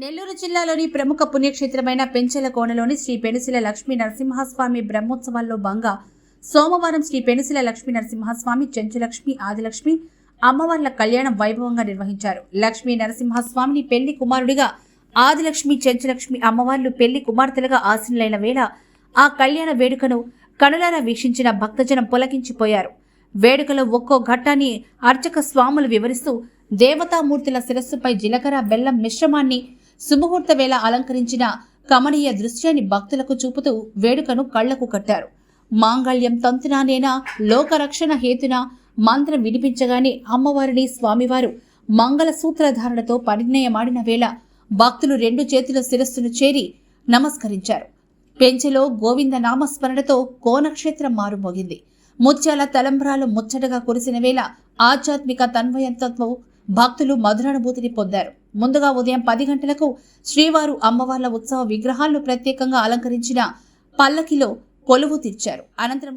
నెల్లూరు జిల్లాలోని ప్రముఖ పుణ్యక్షేత్రమైన పెంచలకోనలోని శ్రీ పెనుసిల లక్ష్మీ నరసింహస్వామి బ్రహ్మోత్సవాల్లో భాగంగా సోమవారం శ్రీ పెనుసిల లక్ష్మీ నరసింహస్వామి చెంచులక్ష్మి ఆదిలక్ష్మి అమ్మవార్ల కళ్యాణం వైభవంగా నిర్వహించారు. లక్ష్మీ నరసింహస్వామిని పెళ్ళి కుమారుడిగా ఆదిలక్ష్మి చెంచులక్ష్మి అమ్మవార్లు పెళ్ళి కుమార్తెలుగా ఆశీనులైన వేళ ఆ కళ్యాణ వేడుకను కనులారా వీక్షించిన భక్తజనం పులకించిపోయారు. వేడుకలో ఒక్కో ఘట్టాన్ని అర్చక స్వాములు వివరిస్తూ దేవతామూర్తుల శిరస్సుపై జీలకర్ర బెల్లం మిశ్రమాన్ని సుముహూర్త వేళ అలంకరించిన కమనీయ దృశ్యాన్ని భక్తులకు చూపుతూ వేడుకను కళ్ళకు కట్టారు. మాంగళ్యం తంతునానేనా లోకరక్షణ హేతున మంత్రం వినిపించగానే అమ్మవారిని స్వామివారు మంగళ సూత్రధారణతో పరిణయమాడిన వేళ భక్తులు రెండు చేతుల శిరస్సును చేరి నమస్కరించారు. పెంచెలో గోవింద నామస్మరణతో కోనక్షేత్రం మారుమోగింది. ముత్యాల తలంబ్రాలు ముచ్చటగా కురిసిన వేళ ఆధ్యాత్మిక తన్వయంతో భక్తులు మధురానుభూతిని పొందారు. ముందుగా ఉదయం పది గంటలకు శ్రీవారు అమ్మవార్ల ఉత్సవ విగ్రహాలను ప్రత్యేకంగా అలంకరించిన పల్లకిలో కొలువు తీర్చారు. అనంతరం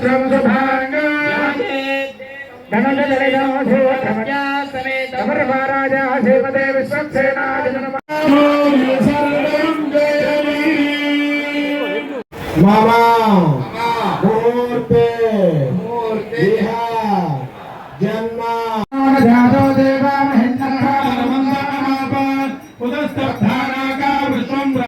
सहस्रम सुभांग धनजलयासेवतमराजा जन्मा देवा